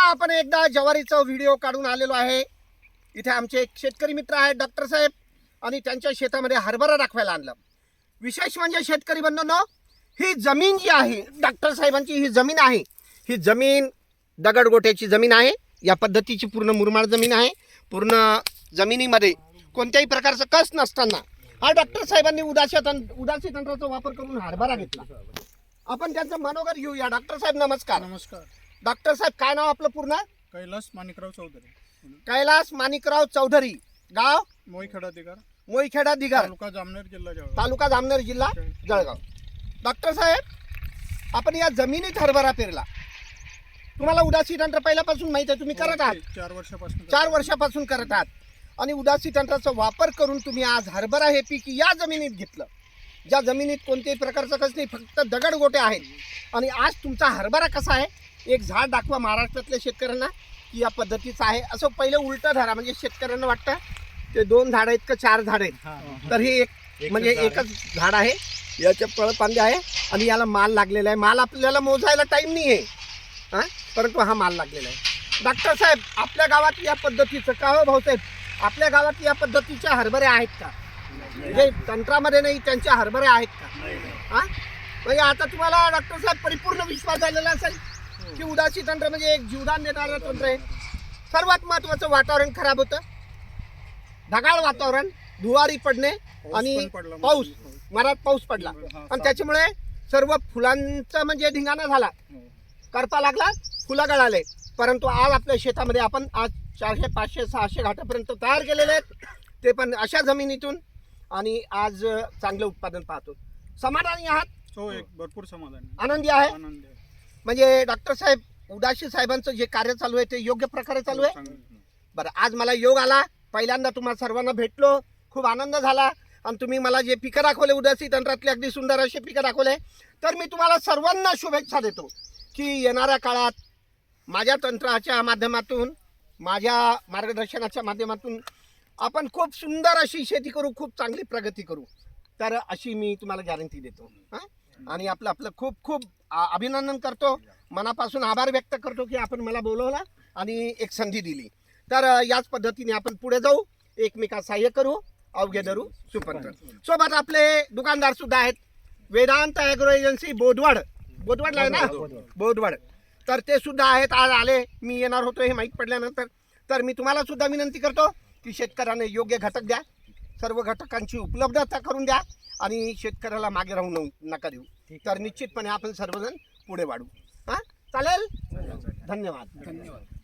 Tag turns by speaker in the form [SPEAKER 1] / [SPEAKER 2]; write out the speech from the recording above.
[SPEAKER 1] पुन्हा आपण एकदा ज्वारीचा व्हिडिओ काढून आलेलो आहे. इथे आमचे एक शेतकरी मित्र आहेत डॉक्टर साहेब आणि त्यांच्या शेतामध्ये हरभरा राखवायला आणलं. विशेष म्हणजे शेतकरी बंधूंनो ही जमीन जी आहे डॉक्टर साहेबांची ही जमीन आहे. ही जमीन दगडगोट्याची जमीन आहे. या पद्धतीची पूर्ण मुरमाड जमीन आहे. पूर्ण जमिनीमध्ये कोणत्याही प्रकारचं कस नसताना हा डॉक्टर साहेबांनी उदासी तंत्र उदासी तंत्राचा वापर करून हरभरा घेतला. आपण त्यांचं मनोगत घेऊया. डॉक्टर साहेब नमस्कार.
[SPEAKER 2] नमस्कार.
[SPEAKER 1] डॉक्टर साहेब काय नाव आपलं पूर्ण?
[SPEAKER 2] कैलास माणिकराव चौधरी.
[SPEAKER 1] कैलास माणिकराव चौधरी. गाव?
[SPEAKER 2] मोईखेडा दिगार.
[SPEAKER 1] मोईखेडा दिगार.
[SPEAKER 2] तालुका जामनेर जिल्हा जळगाव.
[SPEAKER 1] तालुका जामनेर जिल्हा जळगाव. डॉक्टर साहेब आपण या जमिनीत हरभरा पेरला. तुम्हाला उदासी तंत्र पहिल्यापासून माहिती आहे तुम्ही करत आहात.
[SPEAKER 2] चार वर्षापासून
[SPEAKER 1] चार वर्षापासून करत आहात. आणि उदासी तंत्राचा वापर करून तुम्ही आज हरभरा हे पीक या जमिनीत घेतलं. ज्या जमिनीत कोणत्याही प्रकारचं कस नाही फक्त दगड गोटे आहेत. आणि आज तुमचा हरभरा कसा आहे? एक झाड दाखवा महाराष्ट्रातल्या शेतकऱ्यांना की या पद्धतीचं आहे. असं पहिलं उलटं धरा म्हणजे शेतकऱ्यांना वाटतं ते दोन झाड आहेत का चार झाड आहेत. तर हे एक म्हणजे एकच झाड आहे. याचे फळ पांदे आहे आणि याला माल लागलेला आहे. माल आपल्याला मोजायला टाईम नाही आहे हां? परंतु हा माल लागलेला आहे. डॉक्टर साहेब आपल्या गावात या पद्धतीचं का हो भाऊसाहेब आपल्या गावात या पद्धतीच्या हरभरे आहेत का? म्हणजे तंत्रामध्ये नाही त्यांच्या हरभरे आहेत का? हां? म्हणजे आता तुम्हाला डॉक्टर साहेब परिपूर्ण विश्वास झालेला असेल. की उदासी तंत्र म्हणजे एक जीवदान देणारं तंत्र आहे. सर्वात महत्त्वाचं वातावरण खराब होतं. ढगाळ वातावरण धुवारी पडणे आणि पाऊस. मरात पाऊस पडला. आणि त्याच्यामुळे सर्व फुलांचा म्हणजे धिंगाणा झाला. करपा लागला फुलं गळाले. परंतु आज आपल्या शेतामध्ये आपण आज चारशे पाचशे सहाशे घाटापर्यंत तयार केलेले आहेत. ते पण अशा जमिनीतून आणि आज चांगलं उत्पादन पाहतो. समाधानी आहात?
[SPEAKER 2] हो एक भरपूर समाधान. आहे.
[SPEAKER 1] आनंदी आहे?
[SPEAKER 2] आनंद आहे.
[SPEAKER 1] म्हणजे डॉक्टर साहेब उदाशी साहेबांचं जे कार्य चालू आहे ते योग्य प्रकारे चालू आहे. बरं आज मला योग आला. पहिल्यांदा तुम्हाला सर्वांना भेटलो. खूप आनंद झाला. आणि तुम्ही मला जे पिकं दाखवले उदासी तंत्रातले अगदी सुंदर असे पिकं दाखवले तर मी तुम्हाला सर्वांना शुभेच्छा देतो की येणाऱ्या काळात माझ्या तंत्राच्या माध्यमातून माझ्या मार्गदर्शनाच्या माध्यमातून आपण खूप सुंदर अशी शेती करू खूप चांगली प्रगती करू. तर अशी मी तुम्हाला गॅरंटी देतो. हां? आणि आपलं आपलं खूप खूप अभिनंदन करतो. मनापासून आभार व्यक्त करतो की आपण मला बोलवला आणि एक संधी दिली. तर याच पद्धतीने आपण पुढे जाऊ. एकमेका सहाय्य करू. अवघे धरू. सुपंथ सोबत आपले दुकानदार सुद्धा आहेत. Vedant agro agency Bodhwad. बोधवडला आहे ना? बोधवड. तर ते सुद्धा आहेत. आज आले. मी येणार होतो हे माहीत पडल्यानंतर. तर मी तुम्हाला सुद्धा विनंती करतो की शेतकऱ्यांना योग्य घटक द्या. सर्व घटकांची उपलब्धता करून द्या आणि शेतकऱ्याला मागे राहू नऊ नका देऊ. तर निश्चितपणे आपण सर्वजण पुढे वाढू. हां? चालेल. धन्यवाद. धन्यवाद.